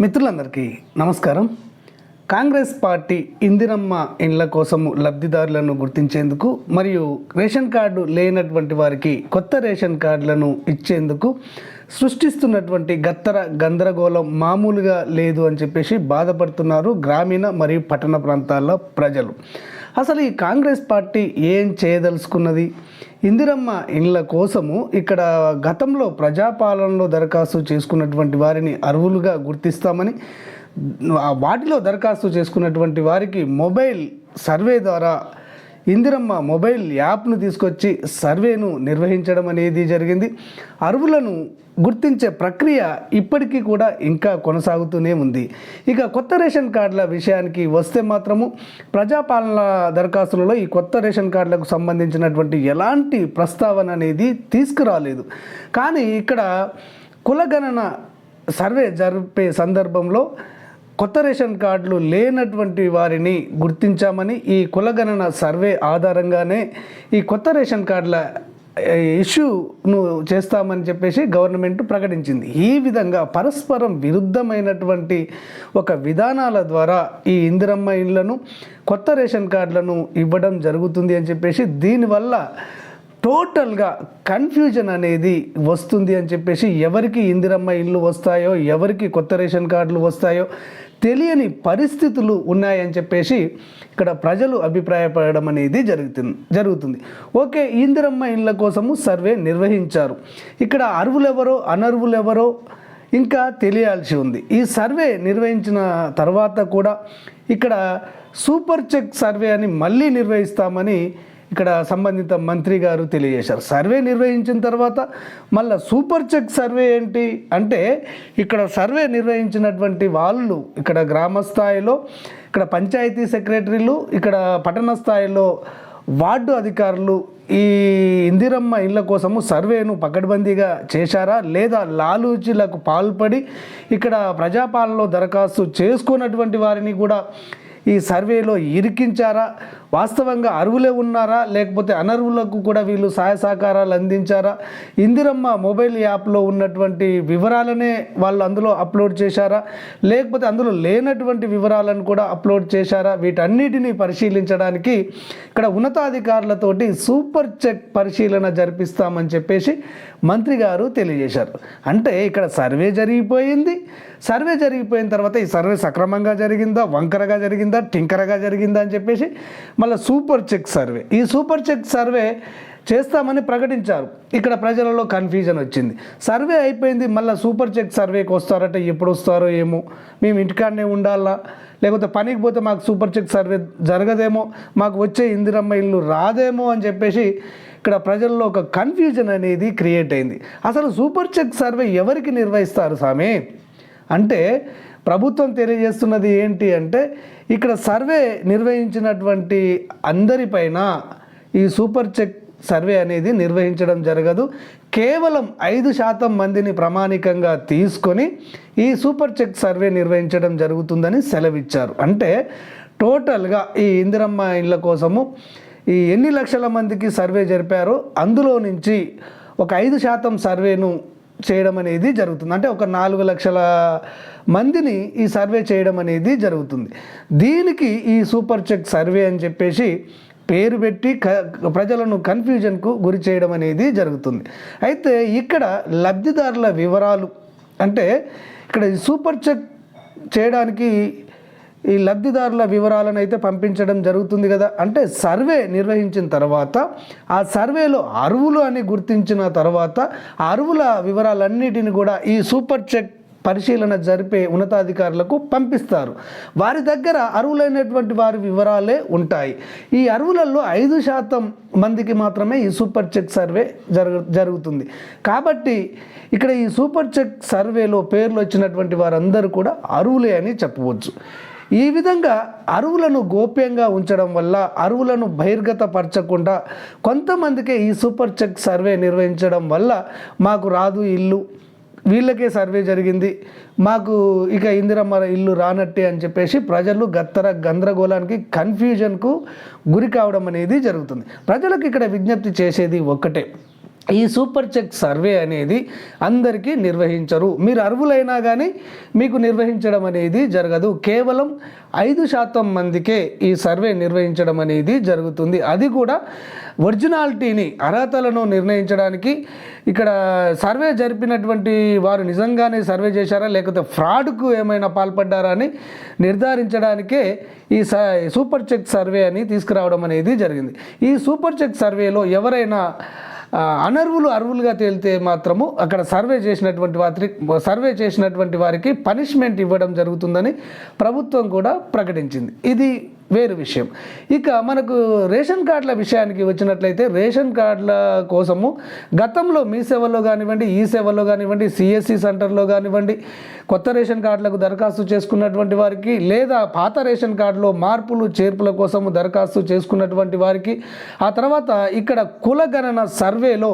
మిత్రులందరికీ నమస్కారం. కాంగ్రెస్ పార్టీ ఇందిరమ్మ ఇండ్ల కోసము లబ్ధిదారులను గుర్తించేందుకు మరియు రేషన్ కార్డు లేనటువంటి వారికి కొత్త రేషన్ కార్డులను ఇచ్చేందుకు సృష్టిస్తున్నటువంటి గత్తర గందరగోళం మామూలుగా లేదు అని చెప్పేసి బాధపడుతున్నారు గ్రామీణ మరియు పట్టణ ప్రాంతాల ప్రజలు. అసలు ఈ కాంగ్రెస్ పార్టీ ఏం చేయదలుచుకున్నది? ఇందిరమ్మ ఇండ్ల కోసము ఇక్కడ గతంలో ప్రజాపాలనలో దరఖాస్తు చేసుకున్నటువంటి వారిని అర్హులుగా గుర్తిస్తామని వాటిలో దరఖాస్తు చేసుకున్నటువంటి వారికి మొబైల్ సర్వే ద్వారా ఇందిరమ్మ మొబైల్ యాప్ను తీసుకొచ్చి సర్వేను నిర్వహించడం అనేది జరిగింది. అరువులను గుర్తించే ప్రక్రియ ఇప్పటికీ కూడా ఇంకా కొనసాగుతూనే ఉంది. ఇక కొత్త రేషన్ కార్డుల విషయానికి వస్తే మాత్రము ప్రజాపాలన దరఖాస్తులలో ఈ కొత్త రేషన్ కార్డులకు సంబంధించినటువంటి ఎలాంటి ప్రస్తావన అనేది తీసుకురాలేదు. కానీ ఇక్కడ కులగణన సర్వే జరిపే సందర్భంలో కొత్త రేషన్ కార్డులు లేనటువంటి వారిని గుర్తించామని ఈ కులగణన సర్వే ఆధారంగానే ఈ కొత్త రేషన్ కార్డుల ఇష్యూను చేస్తామని చెప్పేసి గవర్నమెంట్ ప్రకటించింది. ఈ విధంగా పరస్పరం విరుద్ధమైనటువంటి ఒక విధానాల ద్వారా ఈ ఇందిరమ్మ ఇళ్ళను కొత్త రేషన్ కార్డులను ఇవ్వడం జరుగుతుంది అని చెప్పేసి దీనివల్ల టోటల్గా కన్ఫ్యూజన్ అనేది వస్తుంది అని చెప్పేసి ఎవరికి ఇందిరమ్మ ఇల్లు వస్తాయో ఎవరికి కొత్త రేషన్ కార్డులు వస్తాయో తెలియని పరిస్థితులు ఉన్నాయని చెప్పేసి ఇక్కడ ప్రజలు అభిప్రాయపడడం అనేది జరుగుతుంది జరుగుతుంది. ఓకే ఇందిరమ్మ ఇండ్ల కోసము సర్వే నిర్వహించారు. ఇక్కడ అరువులెవరో అనర్వులెవరో ఇంకా తెలియాల్సి ఉంది. ఈ సర్వే నిర్వహించిన తర్వాత కూడా ఇక్కడ సూపర్ చెక్ సర్వే అని మళ్ళీ నిర్వహిస్తామని ఇక్కడ సంబంధిత మంత్రి గారు తెలియజేశారు. సర్వే నిర్వహించిన తర్వాత మళ్ళీ సూపర్ చెక్ సర్వే ఏంటి అంటే ఇక్కడ సర్వే నిర్వహించినటువంటి వాళ్ళు ఇక్కడ గ్రామ స్థాయిలో ఇక్కడ పంచాయతీ సెక్రటరీలు ఇక్కడ పట్టణ స్థాయిలో వార్డు అధికారులు ఈ ఇందిరమ్మ ఇళ్ళ కోసము సర్వేను పకడ్బందీగా చేశారా? లేదా లాలూచీలకు పాల్పడి ఇక్కడ ప్రజాపాలనలో దరఖాస్తు చేసుకున్నటువంటి వారిని కూడా ఈ సర్వేలో ఇరికించారా? వాస్తవంగా అర్హులే ఉన్నారా? లేకపోతే అనర్హులకు కూడా వీళ్ళు సహాయ సహకారాలు అందించారా? ఇందిరమ్మ మొబైల్ యాప్లో ఉన్నటువంటి వివరాలనే వాళ్ళు అందులో అప్లోడ్ చేశారా? లేకపోతే అందులో లేనటువంటి వివరాలను కూడా అప్లోడ్ చేశారా? వీటన్నిటిని పరిశీలించడానికి ఇక్కడ ఉన్నతాధికారులతోటి సూపర్ చెక్ పరిశీలన జరిపిస్తామని చెప్పేసి మంత్రి గారు తెలియజేశారు. అంటే ఇక్కడ సర్వే జరిగిపోయింది. సర్వే జరిగిపోయిన తర్వాత ఈ సర్వే సక్రమంగా జరిగిందా? వంకరగా జరిగిందా? టింకరగా జరిగిందా అని చెప్పేసి మళ్ళీ సూపర్ చెక్ సర్వే. ఈ సూపర్ చెక్ సర్వే చేస్తామని ప్రకటించారు. ఇక్కడ ప్రజలలో కన్ఫ్యూజన్ వచ్చింది. సర్వే అయిపోయింది మళ్ళీ సూపర్ చెక్ సర్వేకి వస్తారట ఎప్పుడు వస్తారో ఏమో. మేము ఇంటికాడనే ఉండాలా? లేకపోతే పనికి పోతే మాకు సూపర్ చెక్ సర్వే జరగదేమో? మాకు వచ్చే ఇందిరమ్మ ఇల్లు రాదేమో అని చెప్పేసి ఇక్కడ ప్రజల్లో ఒక కన్ఫ్యూజన్ అనేది క్రియేట్ అయింది. అసలు సూపర్ చెక్ సర్వే ఎవరికి నిర్వహిస్తారు స్వామి అంటే ప్రభుత్వం తెలియజేస్తున్నది ఏంటి అంటే ఇక్కడ సర్వే నిర్వహించినటువంటి అందరిపైన ఈ సూపర్ చెక్ సర్వే అనేది నిర్వహించడం జరగదు. కేవలం ఐదు శాతం మందిని ప్రామాణికంగా తీసుకొని ఈ సూపర్ చెక్ సర్వే నిర్వహించడం జరుగుతుందని సెలవిచ్చారు. అంటే టోటల్గా ఈ ఇందిరమ్మ ఇళ్ళ కోసము ఈ ఎన్ని లక్షల మందికి సర్వే జరిపారో అందులో నుంచి ఒక ఐదు శాతం సర్వేను చేయడం అనేది జరుగుతుంది. అంటే ఒక నాలుగు లక్షల మందిని ఈ సర్వే చేయడం అనేది జరుగుతుంది. దీనికి ఈ సూపర్ చెక్ సర్వే అని చెప్పేసి పేరు పెట్టి క ప్రజలను కన్ఫ్యూజన్కు గురి చేయడం అనేది జరుగుతుంది. అయితే ఇక్కడ లబ్ధిదారుల వివరాలు అంటే ఇక్కడ సూపర్ చెక్ చేయడానికి ఈ లబ్ధిదారుల వివరాలను అయితే పంపించడం జరుగుతుంది కదా. అంటే సర్వే నిర్వహించిన తర్వాత ఆ సర్వేలో అరువులు అని గుర్తించిన తర్వాత అరువుల వివరాలన్నిటిని కూడా ఈ సూపర్ చెక్ పరిశీలన జరిపే ఉన్నతాధికారులకు పంపిస్తారు. వారి దగ్గర అరువులైనటువంటి వారి వివరాలే ఉంటాయి. ఈ అరువులలో ఐదు శాతం మందికి మాత్రమే ఈ సూపర్ చెక్ సర్వే జరుగు జరుగుతుంది. కాబట్టి ఇక్కడ ఈ సూపర్ చెక్ సర్వేలో పేర్లు వచ్చినటువంటి వారందరూ కూడా అరువులే అని చెప్పవచ్చు. ఈ విధంగా అరువులను గోప్యంగా ఉంచడం వల్ల అరువులను బహిర్గతపరచకుండా కొంతమందికే ఈ సూపర్ చెక్ సర్వే నిర్వహించడం వల్ల మాకు రాదు ఇల్లు. వీళ్ళకే సర్వే జరిగింది. మాకు ఇక ఇందిరమ్మ ఇల్లు రానట్టే అని చెప్పేసి ప్రజలు గత్తర గందరగోళానికి కన్ఫ్యూజన్కు గురి కావడం అనేది జరుగుతుంది. ప్రజలకు ఇక్కడ విజ్ఞప్తి చేసేది ఒక్కటే. ఈ సూపర్ చెక్ సర్వే అనేది అందరికీ నిర్వహించరు. మీరు అర్హులైనా కానీ మీకు నిర్వహించడం అనేది జరగదు. కేవలం ఐదు శాతం మందికే ఈ సర్వే నిర్వహించడం అనేది జరుగుతుంది. అది కూడా ఒరిజినాలిటీని అర్హతలను నిర్ణయించడానికి ఇక్కడ సర్వే జరిపినటువంటి వారు నిజంగానే సర్వే చేశారా? లేకపోతే ఫ్రాడ్కు ఏమైనా పాల్పడ్డారా అని నిర్ధారించడానికే ఈ సూపర్ చెక్ సర్వే అని తీసుకురావడం అనేది జరిగింది. ఈ సూపర్ చెక్ సర్వేలో ఎవరైనా అనర్వులు అర్వులుగా తేలితే మాత్రము అక్కడ సర్వే చేసినటువంటి వారి సర్వే చేసినటువంటి వారికి పనిష్మెంట్ ఇవ్వడం జరుగుతుందని ప్రభుత్వం కూడా ప్రకటించింది. ఇది వేరు విషయం. ఇక మనకు రేషన్ కార్డుల విషయానికి వచ్చినట్లయితే రేషన్ కార్డుల కోసము గతంలో మీ సేవలో కానివ్వండి ఈ సేవలో కానివ్వండి సిఎస్సి సెంటర్లో కానివ్వండి కొత్త రేషన్ కార్డులకు దరఖాస్తు చేసుకున్నటువంటి వారికి లేదా పాత రేషన్ కార్డులో మార్పులు చేర్పుల కోసము దరఖాస్తు చేసుకున్నటువంటి వారికి ఆ తర్వాత ఇక్కడ కులగణన సర్వేలో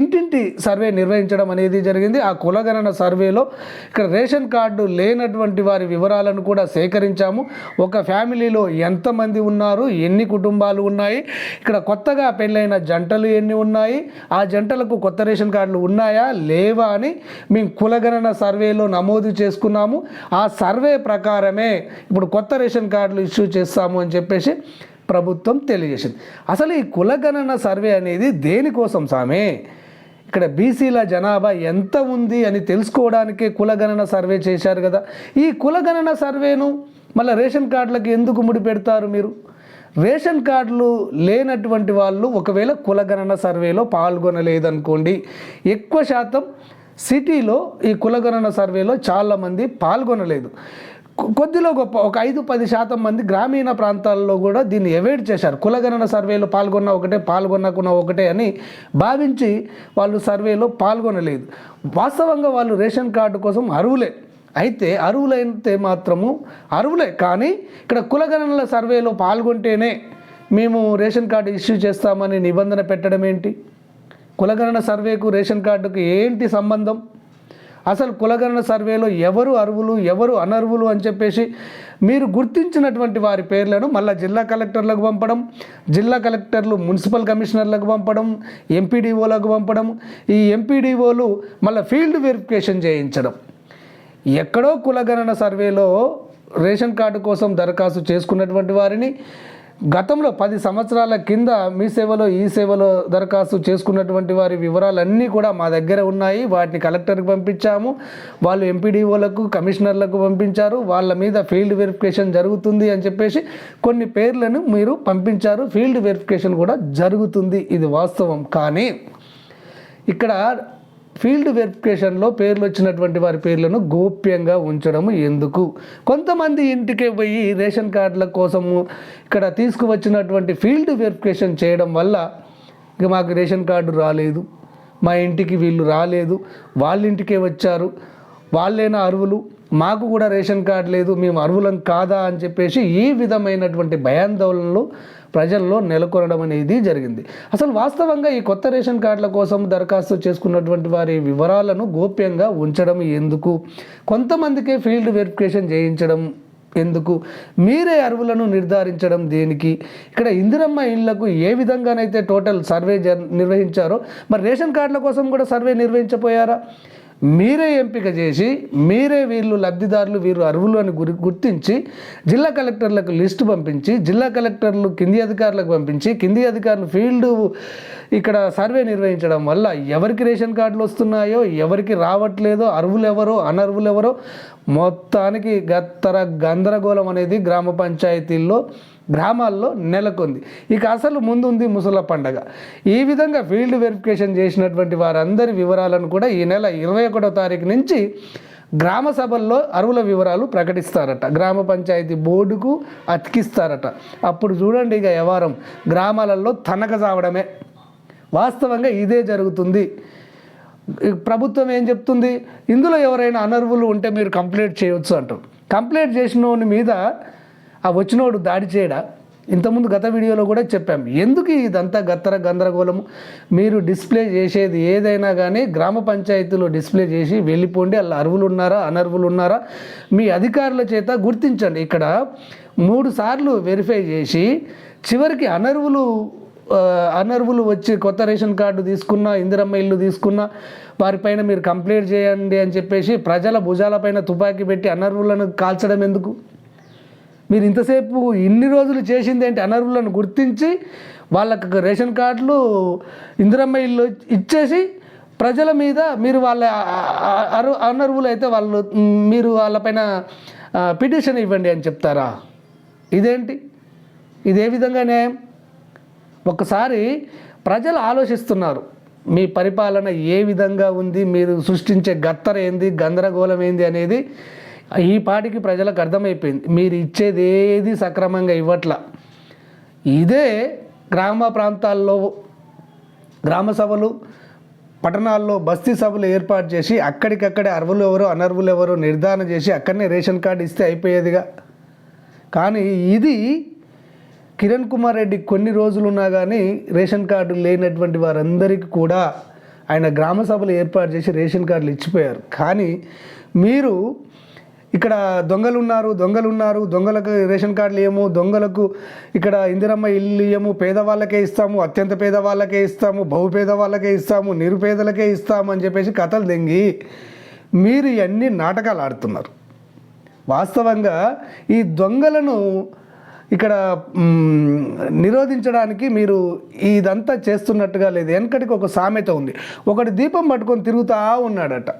ఇంటింటి సర్వే నిర్వహించడం అనేది జరిగింది. ఆ కులగణన సర్వేలో ఇక్కడ రేషన్ కార్డు లేనటువంటి వారి వివరాలను కూడా సేకరించాము. ఒక ఫ్యామిలీలో ఎంతమంది ఉన్నారు ఎన్ని కుటుంబాలు ఉన్నాయి ఇక్కడ కొత్తగా పెళ్ళైన జంటలు ఎన్ని ఉన్నాయి ఆ జంటలకు కొత్త రేషన్ కార్డులు ఉన్నాయా లేవా అని మేము కులగణన సర్వేలో నమోదు చేసుకున్నాము. ఆ సర్వే ప్రకారమే ఇప్పుడు కొత్త రేషన్ కార్డులు ఇష్యూ చేస్తాము అని చెప్పేసి ప్రభుత్వం తెలియజేసింది. అసలు ఈ కులగణన సర్వే అనేది దేనికోసం సామే? ఇక్కడ బీసీల జనాభా ఎంత ఉంది అని తెలుసుకోవడానికే కులగణన సర్వే చేశారు కదా. ఈ కులగణన సర్వేను మళ్ళీ రేషన్ కార్డులకు ఎందుకు ముడి పెడతారు మీరు? రేషన్ కార్డులు లేనటువంటి వాళ్ళు ఒకవేళ కులగణన సర్వేలో పాల్గొనలేదనుకోండి ఎక్కువ శాతం సిటీలో ఈ కులగణన సర్వేలో చాలామంది పాల్గొనలేదు. కొ- కొద్దిలో గొప్ప ఒక ఐదు పది శాతం మంది గ్రామీణ ప్రాంతాల్లో కూడా దీన్ని అవాయిడ్ చేశారు. కులగణన సర్వేలో పాల్గొన్న ఒకటే పాల్గొనకున్న ఒకటే అని భావించి వాళ్ళు సర్వేలో పాల్గొనలేదు. వాస్తవంగా వాళ్ళు రేషన్ కార్డు కోసం అర్హులే. అయితే అరువులైతే మాత్రము అరువులే కానీ ఇక్కడ కులగణనల సర్వేలో పాల్గొంటేనే మేము రేషన్ కార్డు ఇష్యూ చేస్తామని నిబంధన పెట్టడం ఏంటి? కులగణన సర్వేకు రేషన్ కార్డుకు ఏంటి సంబంధం? అసలు కులగణన సర్వేలో ఎవరు అరువులు ఎవరు అనర్వులు అని చెప్పేసి మీరు గుర్తించినటువంటి వారి పేర్లను మళ్ళీ జిల్లా కలెక్టర్లకు పంపడం జిల్లా కలెక్టర్లు మున్సిపల్ కమిషనర్లకు పంపడం ఎంపీడీఓలకు పంపడం ఈ ఎంపీడీఓలు మళ్ళీ ఫీల్డ్ వెరిఫికేషన్ చేయించడం. ఎక్కడో కులగణన సర్వేలో రేషన్ కార్డు కోసం దరఖాస్తు చేసుకున్నటువంటి వారిని గతంలో పది సంవత్సరాల కింద మీ సేవలో ఈ సేవలో దరఖాస్తు చేసుకున్నటువంటి వారి వివరాలన్నీ కూడా మా దగ్గర ఉన్నాయి. వాటిని కలెక్టర్కి పంపించాము. వాళ్ళు ఎంపీడీఓలకు కమిషనర్లకు పంపించారు. వాళ్ళ మీద ఫీల్డ్ వెరిఫికేషన్ జరుగుతుంది అని చెప్పేసి కొన్ని పేర్లను మీరు పంపించారు. ఫీల్డ్ వెరిఫికేషన్ కూడా జరుగుతుంది. ఇది వాస్తవం. కానీ ఇక్కడ ఫీల్డ్ వెరిఫికేషన్లో పేర్లు వచ్చినటువంటి వారి పేర్లను గోప్యంగా ఉంచడం ఎందుకు? కొంతమంది ఇంటికి పోయి రేషన్ కార్డుల కోసము ఇక్కడ తీసుకువచ్చినటువంటి ఫీల్డ్ వెరిఫికేషన్ చేయడం వల్ల ఇక మాకు రేషన్ కార్డు రాలేదు మా ఇంటికి వీళ్ళు రాలేదు వాళ్ళ ఇంటికే వచ్చారు వాళ్ళేనా అరువులు మాకు కూడా రేషన్ కార్డు లేదు మేము అరువులం కాదా అని చెప్పేసి ఈ విధమైనటువంటి భయాందోళనలు ప్రజల్లో నెలకొనడం అనేది జరిగింది. అసలు వాస్తవంగా ఈ కొత్త రేషన్ కార్డుల కోసం దరఖాస్తు చేసుకున్నటువంటి వారి వివరాలను గోప్యంగా ఉంచడం ఎందుకు? కొంతమందికే ఫీల్డ్ వెరిఫికేషన్ చేయించడం ఎందుకు? మీరే అరువులను నిర్ధారించడం దేనికి? ఇక్కడ ఇందిరమ్మ ఇళ్ళకు ఏ విధంగానైతే టోటల్ సర్వే జర్ నిర్వహించారో మరి రేషన్ కార్డుల కోసం కూడా సర్వే నిర్వహించపోయారా? మీరే ఎంపిక చేసి మీరే వీళ్ళు లబ్ధిదారులు వీరు అర్హులు అని గురి గుర్తించి జిల్లా కలెక్టర్లకు లిస్టు పంపించి జిల్లా కలెక్టర్లు కింది అధికారులకు పంపించి కింది అధికారులు ఫీల్డ్ ఇక్కడ సర్వే నిర్వహించడం వల్ల ఎవరికి రేషన్ కార్డులు వస్తున్నాయో ఎవరికి రావట్లేదో అర్హులు ఎవరో అనర్హులు ఎవరో మొత్తానికి గత్తర గందరగోళం అనేది గ్రామ పంచాయతీల్లో గ్రామాల్లో నెలకొంది. ఇక అసలు ముందుంది ముసల పండగ. ఈ విధంగా ఫీల్డ్ వెరిఫికేషన్ చేసినటువంటి వారందరి వివరాలను కూడా ఈ నెల ఇరవై ఒకటో తారీఖు నుంచి గ్రామ సభల్లో అరువుల వివరాలు ప్రకటిస్తారట. గ్రామ పంచాయతీ బోర్డుకు అతికిస్తారట. అప్పుడు చూడండి ఇక వ్యవహారం. గ్రామాలలో తనక చావడమే. వాస్తవంగా ఇదే జరుగుతుంది. ప్రభుత్వం ఏం చెప్తుంది? ఇందులో ఎవరైనా అనర్వులు ఉంటే మీరు కంప్లైంట్ చేయొచ్చు అంటారు. కంప్లైంట్ చేసిన వాని మీద ఆ వచ్చినోడు దాడి చేయడా? ఇంతకుముందు గత వీడియోలో కూడా చెప్పాం. ఎందుకు ఇదంతా గత్తర గందరగోళము? మీరు డిస్ప్లే చేసేది ఏదైనా కానీ గ్రామ పంచాయతీలో డిస్ప్లే చేసి వెళ్ళిపోండి. అలా అరువులు ఉన్నారా అనర్వులు ఉన్నారా మీ అధికారుల చేత గుర్తించండి. ఇక్కడ మూడు సార్లు వెరిఫై చేసి చివరికి అనర్వులు అనర్వులు వచ్చి కొత్త రేషన్ కార్డు తీసుకున్నా ఇందిరమ్మ ఇల్లు తీసుకున్నా వారిపైన మీరు కంప్లైంట్ చేయండి అని చెప్పేసి ప్రజల భుజాలపైన తుపాకీ పెట్టి అనర్వులను కాల్చడం ఎందుకు? మీరు ఇంతసేపు ఇన్ని రోజులు చేసింది ఏంటి అనర్హులను గుర్తించి వాళ్ళకి రేషన్ కార్డులు ఇందిరమ్మ ఇల్లు ఇచ్చేసి ప్రజల మీద మీరు వాళ్ళ అరు అనర్వులు అయితే వాళ్ళు మీరు వాళ్ళపైన పిటిషన్ ఇవ్వండి అని చెప్తారా? ఇదేంటి? ఇదే విధంగా న్యాయం? ఒకసారి ప్రజలు ఆలోచిస్తున్నారు మీ పరిపాలన ఏ విధంగా ఉంది మీరు సృష్టించే గత్తర ఏంది గందరగోళం ఏంది అనేది ఈ పాటికి ప్రజలకు అర్థమైపోయింది. మీరు ఇచ్చేది ఏది సక్రమంగా ఇవ్వట్ల. ఇదే గ్రామ ప్రాంతాల్లో గ్రామ సభలు పట్టణాల్లో బస్తీ సభలు ఏర్పాటు చేసి అక్కడికక్కడే అర్వులు ఎవరో అనర్వులు ఎవరో నిర్ధారణ చేసి అక్కడనే రేషన్ కార్డు ఇస్తే అయిపోయేదిగా. కానీ ఇది కిరణ్ కుమార్ రెడ్డి కొన్ని రోజులు ఉన్నా కానీ రేషన్ కార్డు లేనటువంటి వారందరికీ కూడా ఆయన గ్రామ సభలు ఏర్పాటు చేసి రేషన్ కార్డులు ఇచ్చిపోయారు. కానీ మీరు ఇక్కడ దొంగలు ఉన్నారు దొంగలు ఉన్నారు దొంగలకు రేషన్ కార్డులు ఇవ్వము దొంగలకు ఇక్కడ ఇందిరమ్మ ఇల్లు ఇవ్వము పేదవాళ్ళకే ఇస్తాము అత్యంత పేదవాళ్ళకే ఇస్తాము బహు పేదవాళ్ళకే ఇస్తాము నిరుపేదలకే ఇస్తాము అని చెప్పేసి కథలు దెంగి మీరు ఇవన్నీ నాటకాలు ఆడుతున్నారు. వాస్తవంగా ఈ దొంగలను ఇక్కడ నిరోధించడానికి మీరు ఇదంతా చేస్తున్నట్టుగా లేదు. వెనకటికి ఒక సామెత ఉంది. ఒకటి దీపం పట్టుకొని తిరుగుతూ ఉన్నాడట.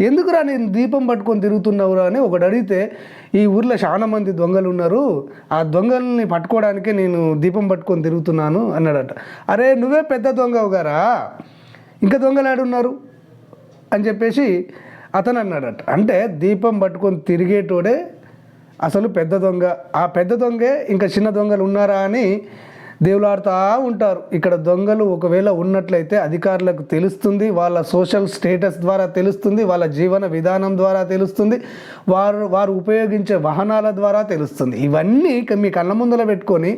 ఎందుకురా నేను దీపం పట్టుకొని తిరుగుతున్నావురా అని ఒకడు అడిగితే ఈ ఊర్లో చాలా మంది దొంగలు ఉన్నారు ఆ దొంగల్ని పట్టుకోవడానికే నేను దీపం పట్టుకొని తిరుగుతున్నాను అన్నాడట. అరే నువ్వే పెద్ద దొంగవు గారా? ఇంకా దొంగలు ఆడున్నారు? అని చెప్పేసి అతను అన్నాడట. అంటే దీపం పట్టుకొని తిరిగేటోడే అసలు పెద్ద దొంగ. ఆ పెద్ద దొంగే ఇంకా చిన్న దొంగలు ఉన్నారా అని దేవులాడుతూ ఉంటారు. ఇక్కడ దొంగలు ఒకవేళ ఉన్నట్లయితే అధికారులకు తెలుస్తుంది వాళ్ళ సోషల్ స్టేటస్ ద్వారా తెలుస్తుంది వాళ్ళ జీవన విధానం ద్వారా తెలుస్తుంది వారు వారు ఉపయోగించే వాహనాల ద్వారా తెలుస్తుంది. ఇవన్నీ మీ కళ్ళ ముందర పెట్టుకొని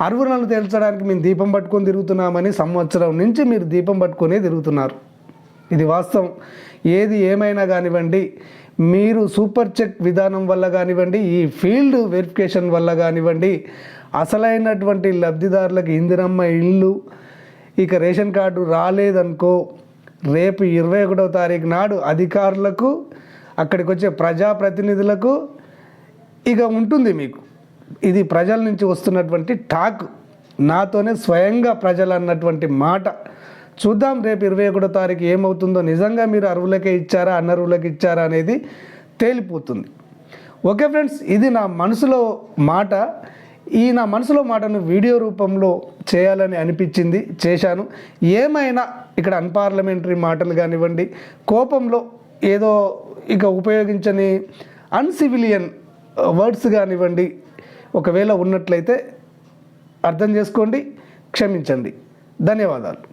అరువులను తేల్చడానికి మేము దీపం పట్టుకొని తిరుగుతున్నామని సంవత్సరం నుంచి మీరు దీపం పట్టుకొని తిరుగుతున్నారు. ఇది వాస్తవం. ఏది ఏమైనా కానివ్వండి మీరు సూపర్ చెక్ విధానం వల్ల కానివ్వండి ఈ ఫీల్డ్ వెరిఫికేషన్ వల్ల కానివ్వండి అసలైనటువంటి లబ్ధిదారులకు ఇందిరమ్మ ఇల్లు. ఇక రేషన్ కార్డు రాలేదనుకో రేపు ఇరవై ఒకటవ తారీఖు నాడు అధికారులకు అక్కడికి వచ్చే ప్రజాప్రతినిధులకు ఇక ఉంటుంది మీకు. ఇది ప్రజల నుంచి వస్తున్నటువంటి టాక్. నాతోనే స్వయంగా ప్రజలు అన్నటువంటి మాట. చూద్దాం రేపు ఇరవై ఒకటో తారీఖు ఏమవుతుందో. నిజంగా మీరు అరువులకే ఇచ్చారా అనర్వులకి ఇచ్చారా అనేది తేలిపోతుంది. ఓకే ఫ్రెండ్స్ ఇది నా మనసులో మాట. ఈ నా మనసులో మాటను వీడియో రూపంలో చేయాలని అనిపించింది చేశాను. ఏమైనా ఇక్కడ అన్పార్లమెంటరీ మాటలు కానివ్వండి కోపంలో ఏదో ఇక ఉపయోగించని అన్సివిలియన్ వర్డ్స్ కానివ్వండి ఒకవేళ ఉన్నట్లయితే అర్థం చేసుకోండి క్షమించండి. ధన్యవాదాలు.